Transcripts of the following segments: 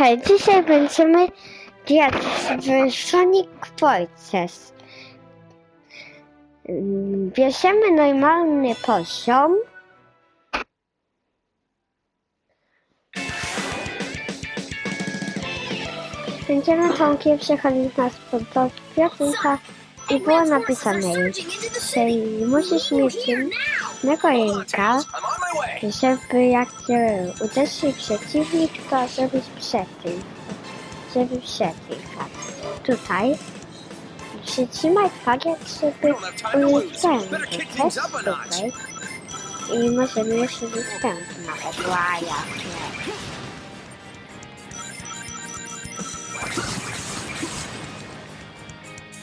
Hej, dzisiaj będziemy grać w Sonic Forces. Bierzemy normalny poziom. Będziemy tą przechodzić na spod piosenka i było napisane że musisz mieć my way. żeby jak cię uderzy przeciwnik, to żebyś przetył. Żeby przetył, tak. Tutaj przytrzymaj fagę, żeby uniknąć tutaj. I możemy jeszcze występ nawet, łaja.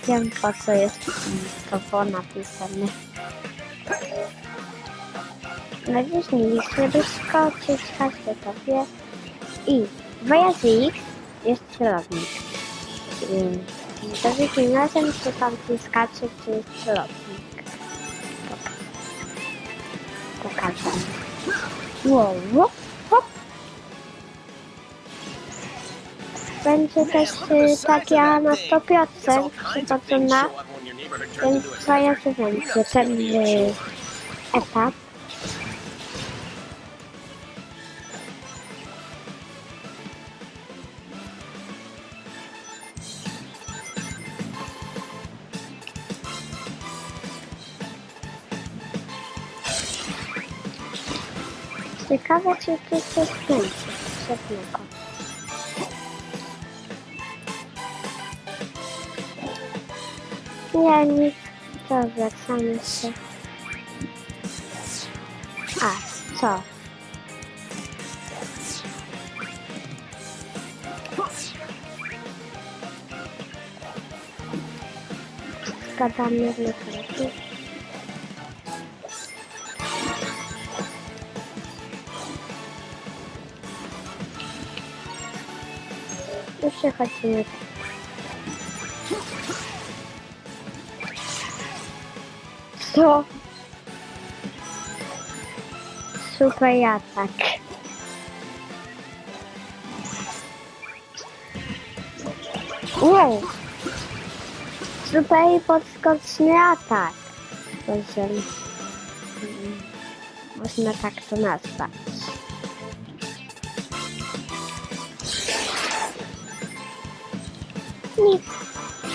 Wiem po co jest to napisane. Naciśnij, żeby skoczyć, każdy to wie. I w X jest celownik. To wygląda razem, czy tam ci skacze, czy jest celownik. Pokażę. Wow, wow, hop. Będzie też y, taka na 100% przytoczona, więc co ja się będzie ten y, etap. Ciekawe, czy tu coś będzie. Nie, nic. Dobra, sam się. A, co? Zgadamy w Już przechodzimy. Co? Super atak. Wow! Super podskoczny atak. Można tak to nazwać. Nic.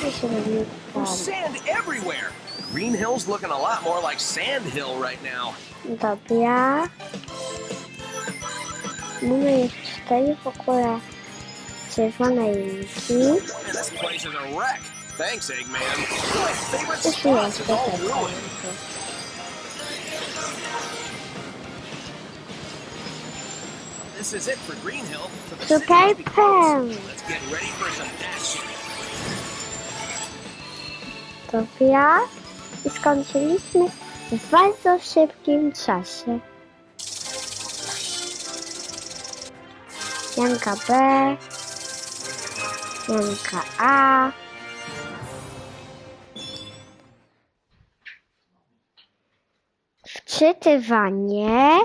Nie się nie There's sand everywhere. Green Hill's looking a lot more like Sand Hill right now. Dobra. Mamy cztery w ogóle czerwone linki. This place is a wreck. Thanks, Eggman. My favorite jest is all ruined. This is it for Green Hill. So the city Super must be Let's get ready for some action. Dobra. I skończyliśmy w bardzo szybkim czasie. Janka B. Janka A. Wczytywanie.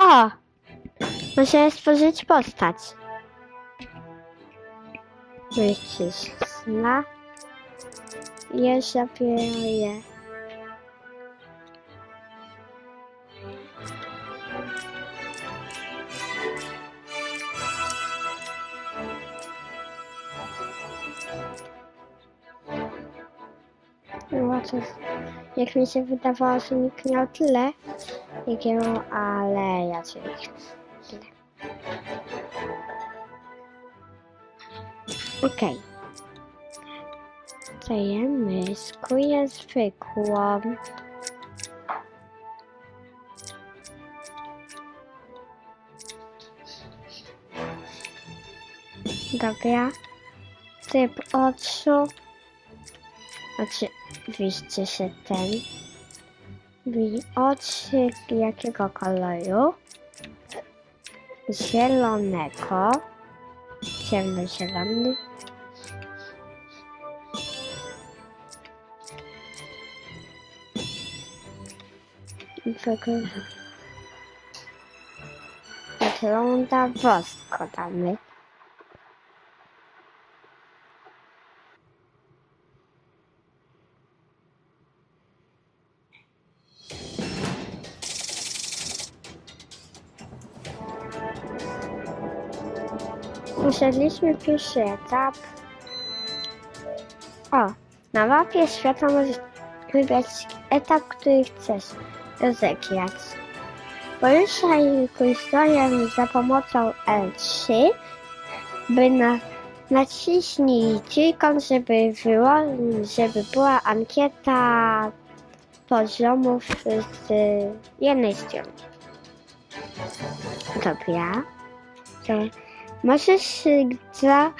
O! Możemy stworzyć postać. Mężczyzna. Ja zabiorę. No jak mi się wydawało, że nikt miał tyle, jakiego, ale ja cię. Tyle. Okej. Dajemy skóję zwykłą. Dobra. Typ oczu. Oczywiście się ten. Wi oczy jakiego koloru? Zielonego. Ciemnozielony. Wygląda. wygląda bosko damy. Usiedliśmy pierwszy etap. O, na mapie świata możesz wybrać etap, który chcesz rozegrać. Poruszaj kursorem za pomocą L3, by na, naciśnij trójkąt, żeby, żeby była ankieta poziomów z jednej strony. Dobra. To możesz za,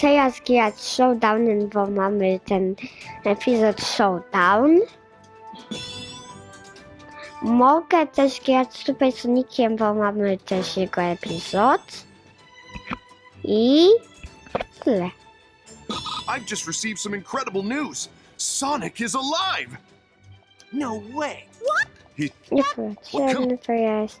teraz grać Showdownem, bo mamy ten epizod Showdown. Mogę też grać Super Soniciem, bo mamy też jego epizod. I tyle. I've just received some incredible news. Sonic is alive! No way! Niepotrzebny to jest.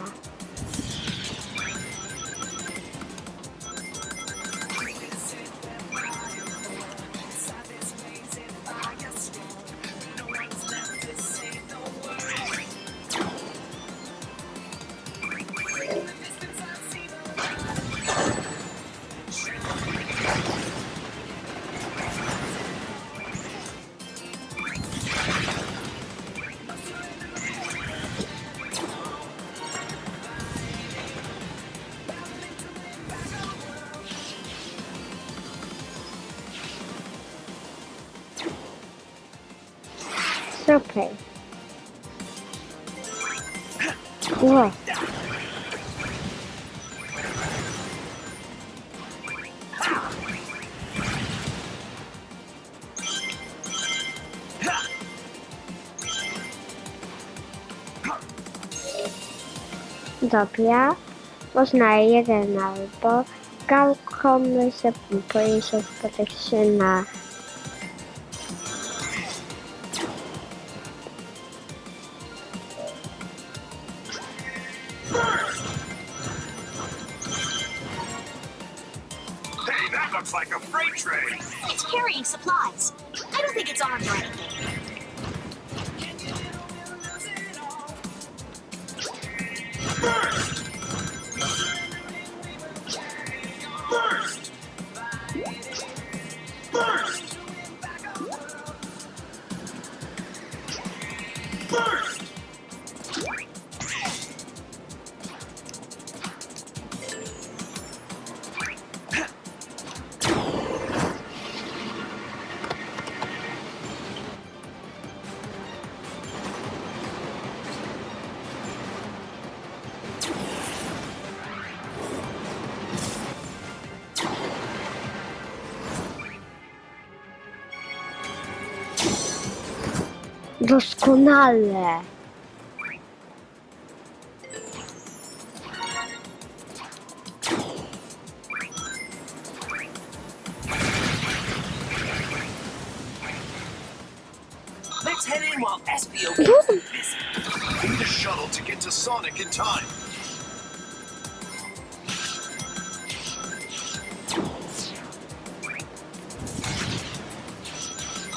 Dobra, można jeden albo gałką się boję się spotkać się na Hey, that looks like a freight train! It's carrying supplies. I don't think it's armed or anything. Burn! Doskonale. Let's head in while Espio Boom. We need a shuttle to get to Sonic in time.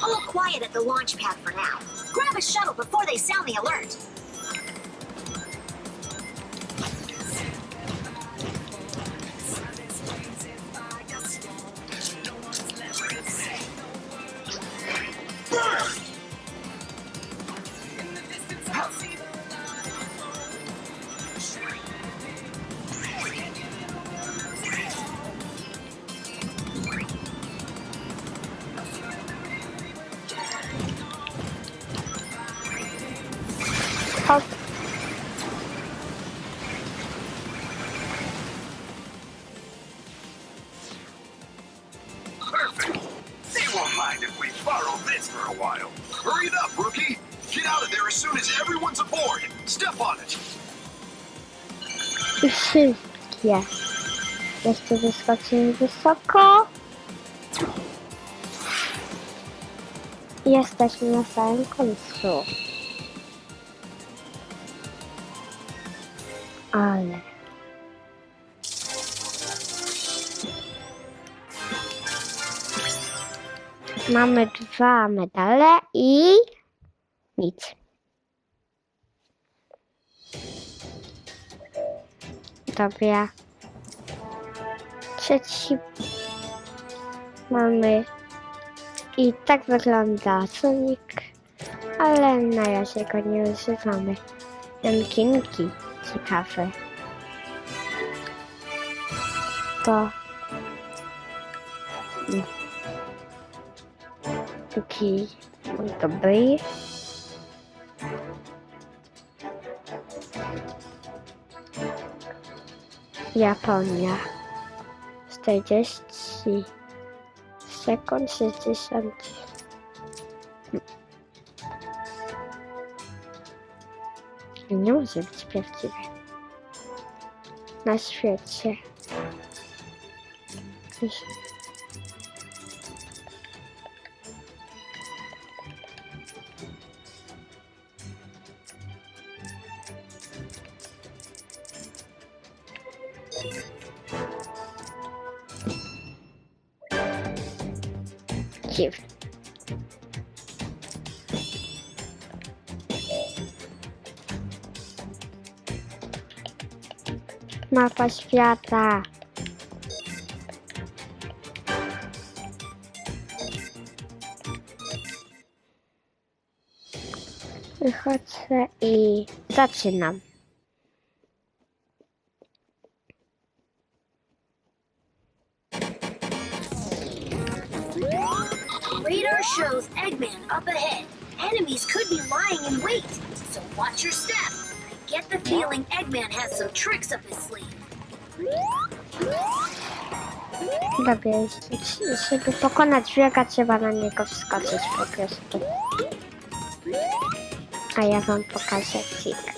All quiet at the launch pad for now. Grab a shuttle before they sound the alert. Hop. Perfect. They won't mind if we borrow this for a while. Hurry it up, rookie. Get out of there as soon as everyone's aboard. Step on it. I wszystkie. Jeszcze wyskoczymy wysoko. Jesteśmy na samym końcu. Ale... Mamy dwa medale i nic. Dobra. Trzeci mamy i tak wygląda Sonic, ale na razie go nie używamy. Jankinki ciekawe. To taki dobry. Japonia. 40 sekund 60. вернемся к перспективе. На свете. Киев. Mapa świata. Wychodzę i zaczynam. Radar shows Eggman up ahead. Enemies could be lying in wait, so watch your step. Get the feeling Eggman has some tricks up his sleeve. Dobra, żeby pokonać wielka trzeba na niego wskoczyć po prostu. A ja wam pokażę trik.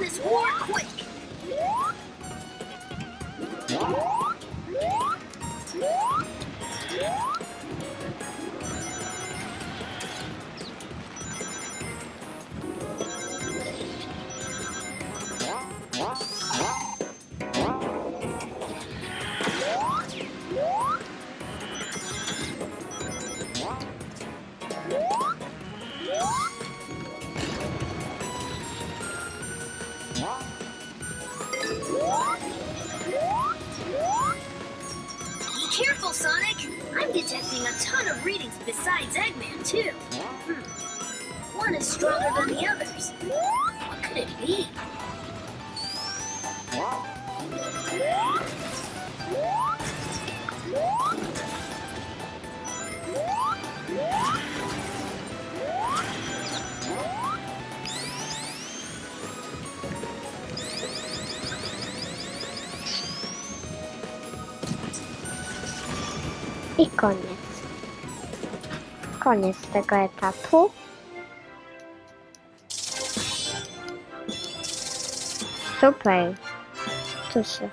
This war quick. Sonic. I'm detecting a ton of readings besides Eggman, too. Hmm. One is stronger than the others. What could it be? I koniec. Koniec tego etapu. Super. Tu się.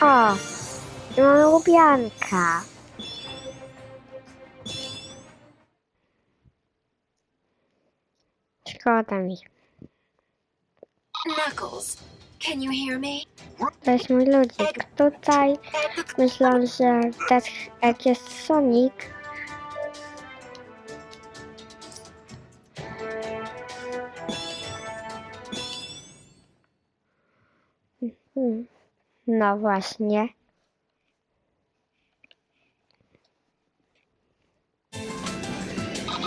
O! i Mamy lubianka. Szkoda mi. Knuckles, can you hear me? To jest mój ludzik. Tutaj myślę, że tak jak jest Sonic. No właśnie.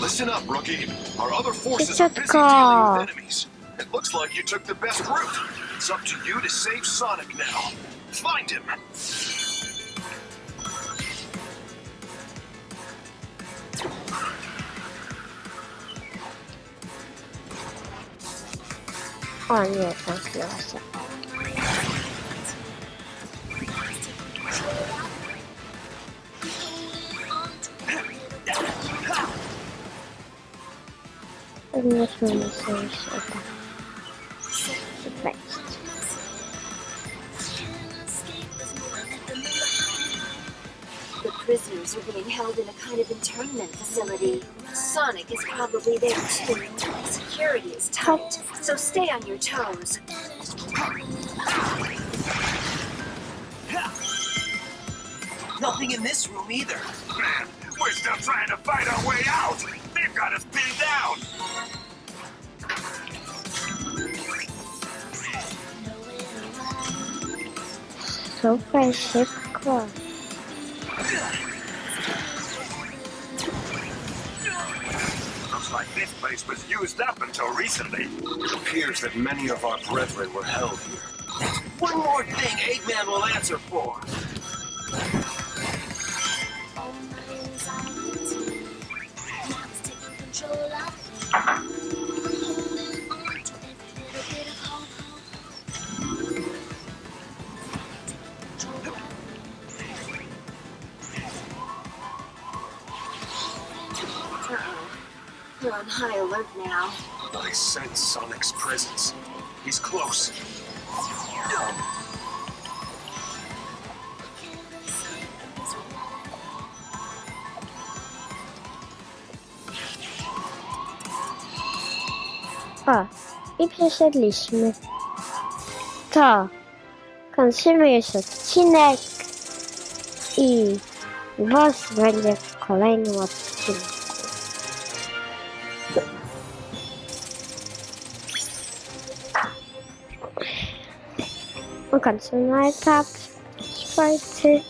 Listen up, rookie. Our other forces are busy dealing with enemies. It looks like you took the best route. It's up to you to save Sonic now. Find him! Oh yeah, that's the awesome. I think this one is so super. Perfect. Prisoners are being held in a kind of internment facility. Sonic is probably there too. Security is tight, so stay on your toes. Nothing in this room either. Man, we're still trying to fight our way out. They've got us pinned down. So szybko. Looks like this place was used up until recently. It appears that many of our brethren were held here. One more thing Eggman will answer for. We're on high alert now. I sense Sonic's presence. He's close. O, i przeszedliśmy. To kończymy już odcinek i boss będzie w kolejnym odcinku. kannst du einen Minecraft-Folge